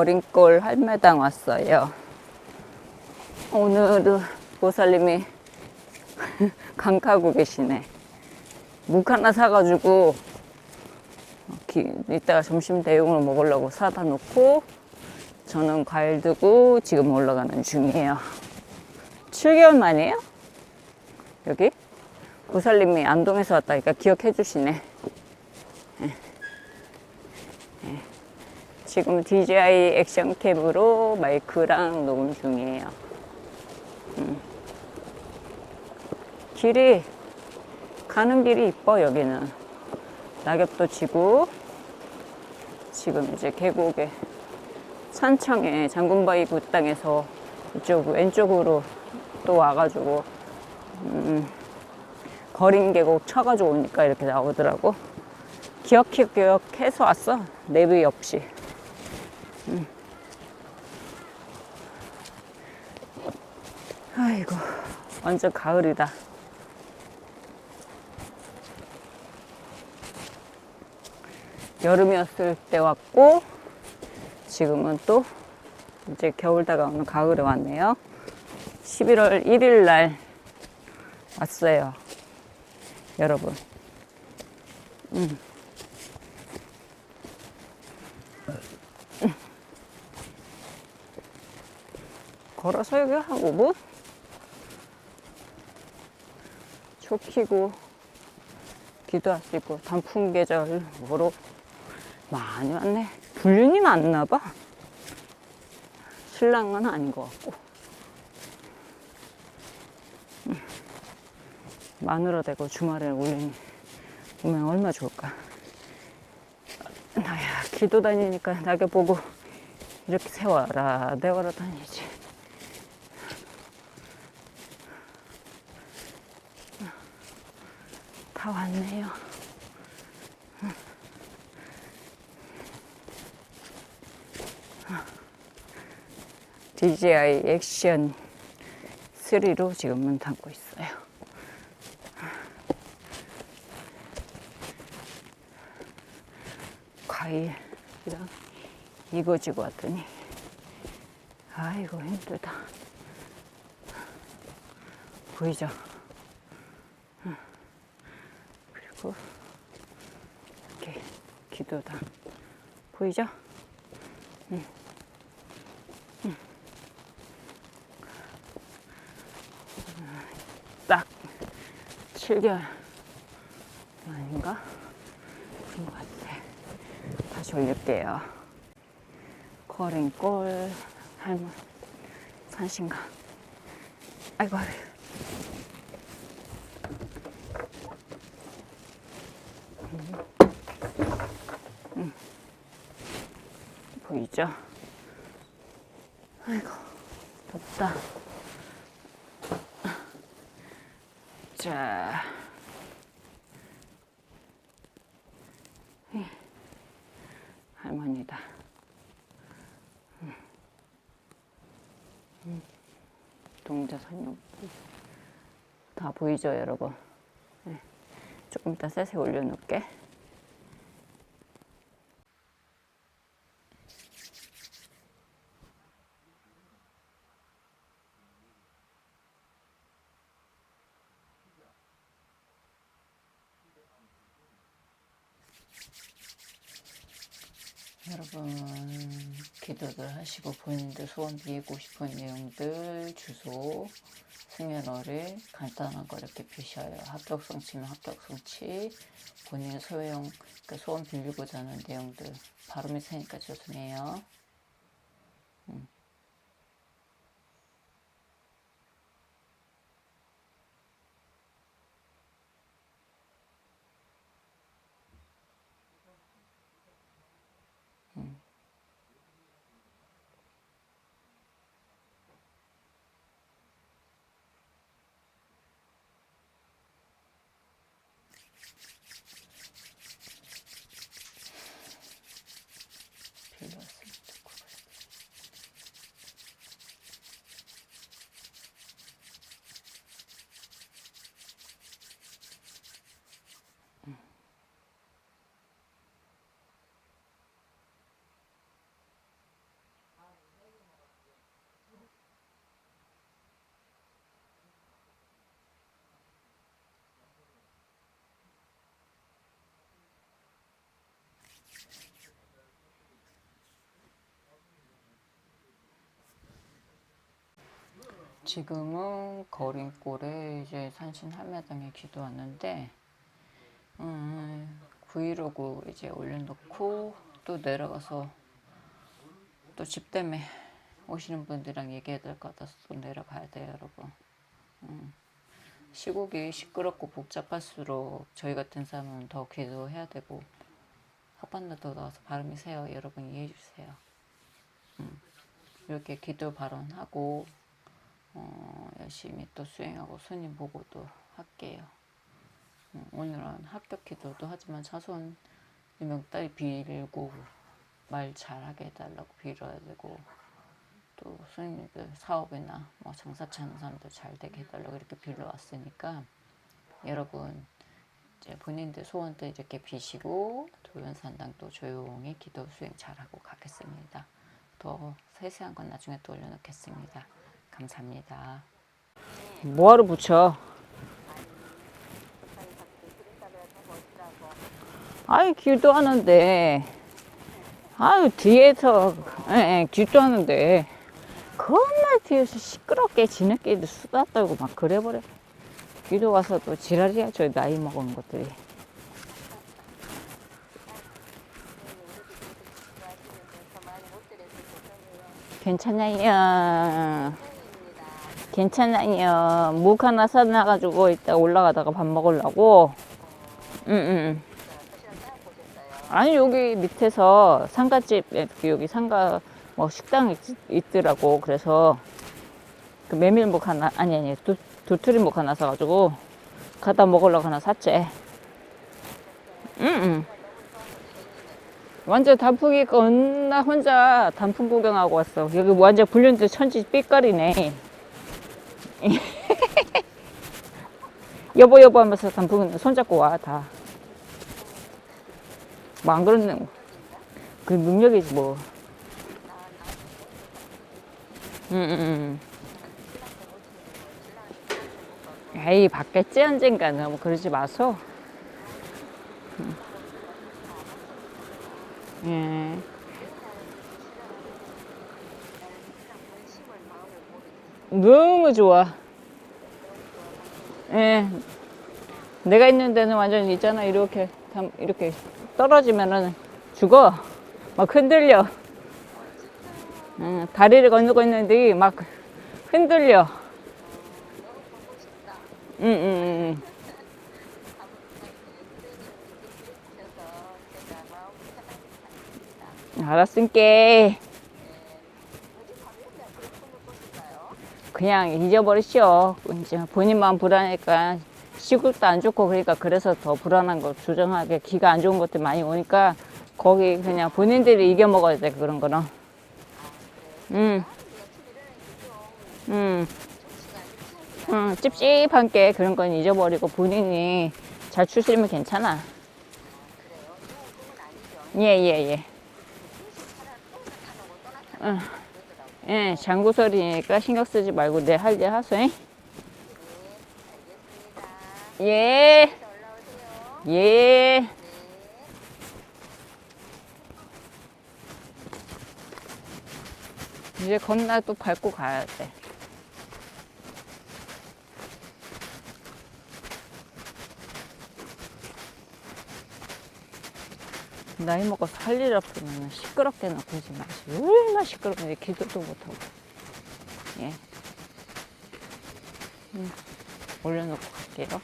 거린골 할매당 왔어요. 오늘은 보살님이 강타고 계시네. 묵 하나 사가지고 기- 이따가 점심 대용으로 먹으려고 사다 놓고 저는 과일 두고 지금 올라가는 중이에요. 7개월 만이에요? 여기? 보살님이 안동에서 왔다니까 기억해 주시네. 예. 예. 지금 DJI 액션캠으로 마이크랑 녹음 중이에요. 음. 길이, 가는 길이 이뻐, 여기는. 낙엽도 지고, 지금 이제 계곡에, 산청에 장군바위 굿땅에서 이쪽 왼쪽으로 또 와가지고, 음, 거린 계곡 쳐가지고 오니까 이렇게 나오더라고. 기억해, 기억해서 왔어. 내비 없이. 음. 아이고, 완전 가을이다. 여름이었을 때 왔고, 지금은 또 이제 겨울 다가오는 가을에 왔네요. 11월 1일 날 왔어요. 여러분. 음. 음. 걸어서 여기 한 5분? 초 키고 기도할 수 있고 단풍 계절으로 많이 왔네. 불륜이 많나 봐. 신랑은 아닌 것 같고. 마누라 되고 주말에 올리니 오면 얼마 좋을까. 나야 기도 다니니까 낙엽 보고 이렇게 세워라 내워라 다니지. 다 왔네요. DJI 액션 3로 지금 문 닫고 있어요. 과일이랑 이거 지고 왔더니 아이고 힘들다. 보이죠? 응. 그리고 이렇게 기도당 보이죠? 응. 응. 딱 7개월 아닌가? 그런 것 같아. 다시 올릴게요. 거린골 할머니 산신가. 아이고 아이고. 음. 보이죠? 아이고 덥다. 자. 할머니다. 음. 음. 동자산용. 다 보이죠, 여러분? 네. 조금 이따 셋에 올려놓을게. 여러분 기도들 하시고 본인들 소원 빌고 싶은 내용들 주소 승연어를 간단한 거 이렇게 표시하여 합격성 치면 합격성치 본인 소용 그 소원 빌리고자 하는 내용들 발음이 세니까 죄송해요. 음. 빌렸으면 좋고. 지금은 거린골에 이제 산신 한매당에 기도 왔는데 음, 915구 이제 올려놓고 또 내려가서 또 집 때문에 오시는 분들이랑 얘기해야 될 것 같아서 또 내려가야 돼요 여러분. 음, 시국이 시끄럽고 복잡할수록 저희 같은 사람은 더 기도해야 되고 헛반나도 나와서 발음이 세요. 여러분 이해해 주세요. 음, 이렇게 기도 발언하고 어, 열심히 또 수행하고 손님 보고도 할게요. 음, 오늘은 합격 기도도 하지만 차손 유명 딸이 빌고 말 잘하게 해달라고 빌어야 되고 또 손님들 사업이나 뭐 장사치 하는 사람들 잘 되게 해달라고 이렇게 빌러 왔으니까 여러분 이제 본인들 소원도 이렇게 비시고 도연산당도 조용히 기도 수행 잘하고 가겠습니다. 더 세세한 건 나중에 또 올려놓겠습니다. 감사합니다. 뭐하러 붙여? 아이 기도하는데. 아유 뒤에서 예, 예, 기도하는데. 겁나 뒤에서 시끄럽게 지네끼리 수다 떨고 막 그래버려. 기도 가서도 지랄이야 저 나이 먹은 것들이. 괜찮아요 괜찮아요. 묵 하나 사놔가지고 이따 올라가다가 밥 먹으려고. 응 응 아니 여기 밑에서 상가집 여기 상가 뭐 식당 있, 더라고. 그래서 그 메밀묵 하나 아니 아니 두, 두트리묵 하나 사가지고 갖다 먹으려고 하나 샀지. 응 응. 완전 단풍이 겁나 혼자 단풍 구경하고 왔어. 여기 완전 불륜들 천지 삐까리네 여보 여보 하면서 단풍 손잡고 와 다 뭐 안 그러는 그 능력이지 뭐. 응, 응, 응. 에이, 받겠지, 언젠가. 너무 그러지 마소. 응. 예. 너무 좋아. 예. 내가 있는 데는 완전 있잖아. 이렇게, 담- 이렇게 떨어지면은 죽어. 막 흔들려. 응, 다리를 건너고 있는데 막 흔들려. 응, 응, 응. 응. 알았으니까 그냥 잊어버리시오. 이제 본인 마음 불안하니까 시국도 안 좋고 그러니까 그래서 더 불안한 거 주정하게 기가 안 좋은 것들 많이 오니까 거기 그냥 본인들이 이겨 먹어야 돼 그런 거는. 음. 음. 음, 찝찝한 게 그런 건 잊어버리고 본인이 잘 추스리면 괜찮아. 예, 예, 예. 응. 예, 장구설이니까 신경 쓰지 말고 내 할 일 하소잉. 예. 예. 이제 겁나 또 밟고 가야 돼. 나이 먹어서 할 일 없으면 시끄럽게 놓고 그러지 마시고 얼마나 시끄럽게 기도도 못하고. 예. 음, 올려놓고 갈게요